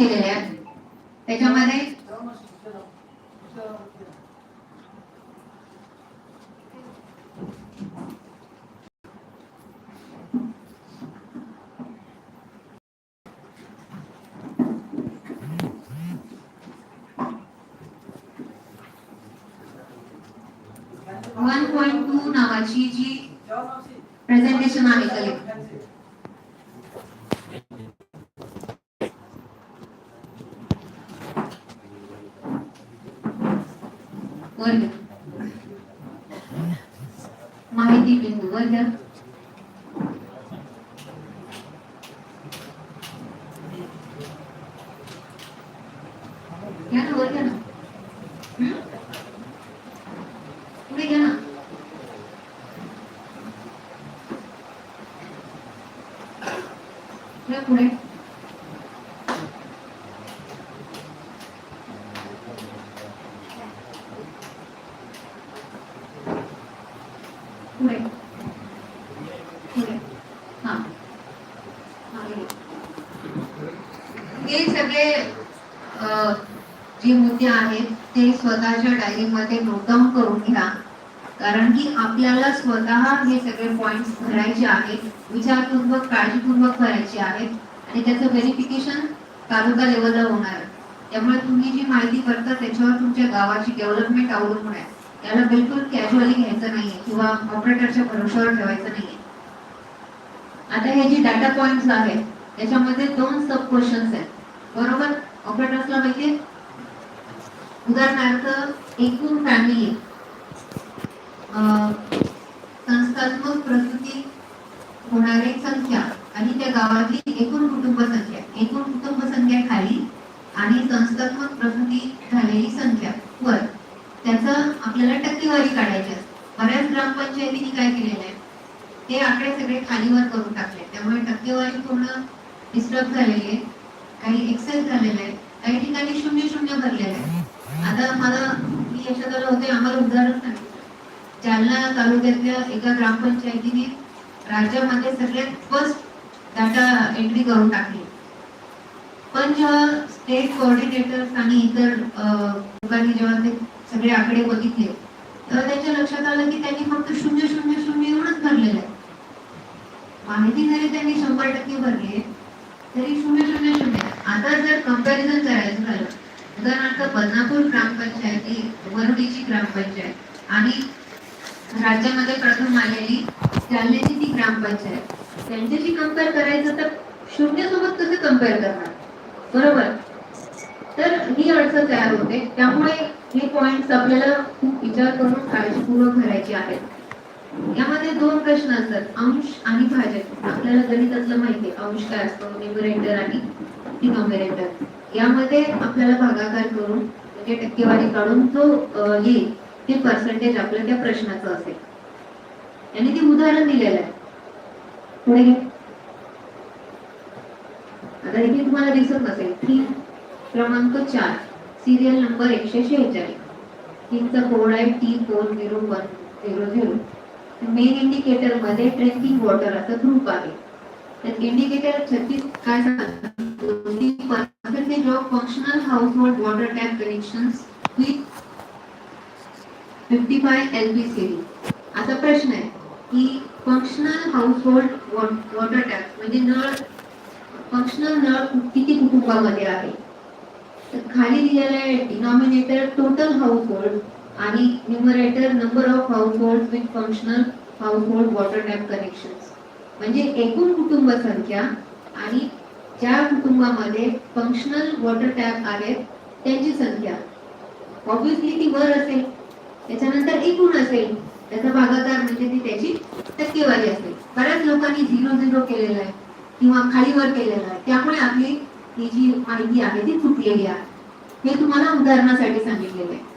केलेले आहेत. त्याच्यामध्ये वन पॉईंट टू नावाची जी प्रेझेंटेशन आहे कलेक्ट वर घ्या. माहिती बिंदू वर घ्या घ्या ना वर घ्या ना हं? पुढे घ्या ना पुढे पुढे. पुढे. हा. हे. सगळे जे मुद्दे आहेत ते स्वतःच्या डायरीमध्ये नोट डाऊन करून घ्या. कारण की आपल्याला स्वतः हे सगळे पॉइंट्स भरायचे आहेत विचारपूर्वक काळजीपूर्वक भरायचे आहेत आणि त्याचं व्हेरिफिकेशन तालुका लेवलला होणार त्यामुळे तुम्ही जी माहिती करता त्याच्यावर तुमच्या गावाची डेव्हलपमेंट अवलंबून आहे. त्याला बिलकुल कॅज्युअली घ्यायचं नाहीये किंवा ऑपरेटरच्या भरोश्यावर ठेवायचं नाहीये. आता हे जे डाटा पॉइंट आहेत त्याच्यामध्ये दोन सब क्वेश्चन्स आहेत. बरोबर? ऑपरेटर्सला माहिती उदाहरणार्थ एकूण फॅमिली संस्थात्मक प्रसूती होणारी संख्या आणि त्या गावातली एकूण कुटुंब संख्या. एकूण कुटुंब संख्या खाली आणि संस्थात्मक प्रसूती झालेली संख्या. आपल्याला टक्केवारी काढायची असते. बऱ्याच ग्रामपंचायतीने काय केलेलं आहे? ते आकडे सगळे खालीवर करून टाकले. त्यामुळे टक्केवारी पूर्ण डिस्टर्ब झालेली आहे. काही एक्सेस झालेलं आहे. काही ठिकाणी शून्य शून्य भरलेलं आहे. आता मला मी यशोदाला होते आम्हाला उदाहरण सांगितलं. जालना तालुक्यातल्या एका ग्रामपंचायतीने राज्यामध्ये सगळ्यात फर्स्ट डाटा एंट्री करून टाकली. पण जेव्हा स्टेट कोऑर्डिनेटर्स आणि इतर लोकांनी जेव्हा ते सगळे आकडे बघितले. तेव्हा त्यांच्या लक्षात आलं की त्यांनी फक्त शून्य शून्य शून्य एवढंच भरलेलं आहे. माहिती जरी त्यांनी शंभर टक्के भरली तरी शून्य शून्य शून्य. आता जर कंपॅरिझन करायचं झालं उदाहरणार्थ बदनापूर ग्रामपंचायती वरुडीची ग्रामपंचायत आणि राज्यामध्ये प्रथम आलेली जालन्याची ती ग्रामपंचायत त्यांच्याशी कंपेअर करायचं तर शून्य सोबत कसं कंपेअर करणार? बरोबर? तर ही अडचण तयार होते. त्यामुळे हे पॉइंट आपल्याला खूप विचार करून काळजीपूर्वक भरायचे आहेत. यामध्ये दोन प्रश्न असतात. अंश आणि भाजक. आपल्याला गणितातलं माहिती अंश काय असतो? न्युमरेटर आणि डिनॉमिनेटर यामध्ये आपल्याला भागाकार करून म्हणजे टक्केवारी काढून जो येईल. ते पर्सेंटेज आपल्या त्या प्रश्नाचं असेल. यांनी ते उदाहरण दिलेलं आहे. पुढे आता इथे तुम्हाला दिसत नसेल. थीम क्रमांक चार. सिरियल नंबर एकशे शेहेचाळीस थीमचा कोड आहे T four zero one zero zero main इंडिकेटरमध्ये drinking water असा ग्रुप आहे. त्यात इंडिकेटर छत्तीस काय सांगतात job functional household water tap connection with fifty five L B C आता प्रश्न आहे की functional household water tap म्हणजे नळ फंक्शनल नळ किती कुटुंबामध्ये आहे? खाली दिलेलं आहे डिनॉमिनेटर टोटल हाऊसहोल्ड आणि numerator number of household with functional household water tap connection म्हणजे एकूण कुटुंब संख्या आणि ज्या कुटुंबामध्ये फंक्शनल वॉटर टॅप आहेत त्यांची संख्या. ऑब्विसली ती वर असेल. त्याच्यानंतर एकूण असेल. त्याचा भागाकार म्हणजे ती त्याची टक्केवारी असेल. बऱ्याच लोकांनी झिरो झिरो केलेला आहे किंवा खालीवर केलेला आहे. त्यामुळे आपली ही जी माहिती आहे ती चुकलेली आहे. हे तुम्हाला उदाहरणासाठी सांगितलेलं. आहे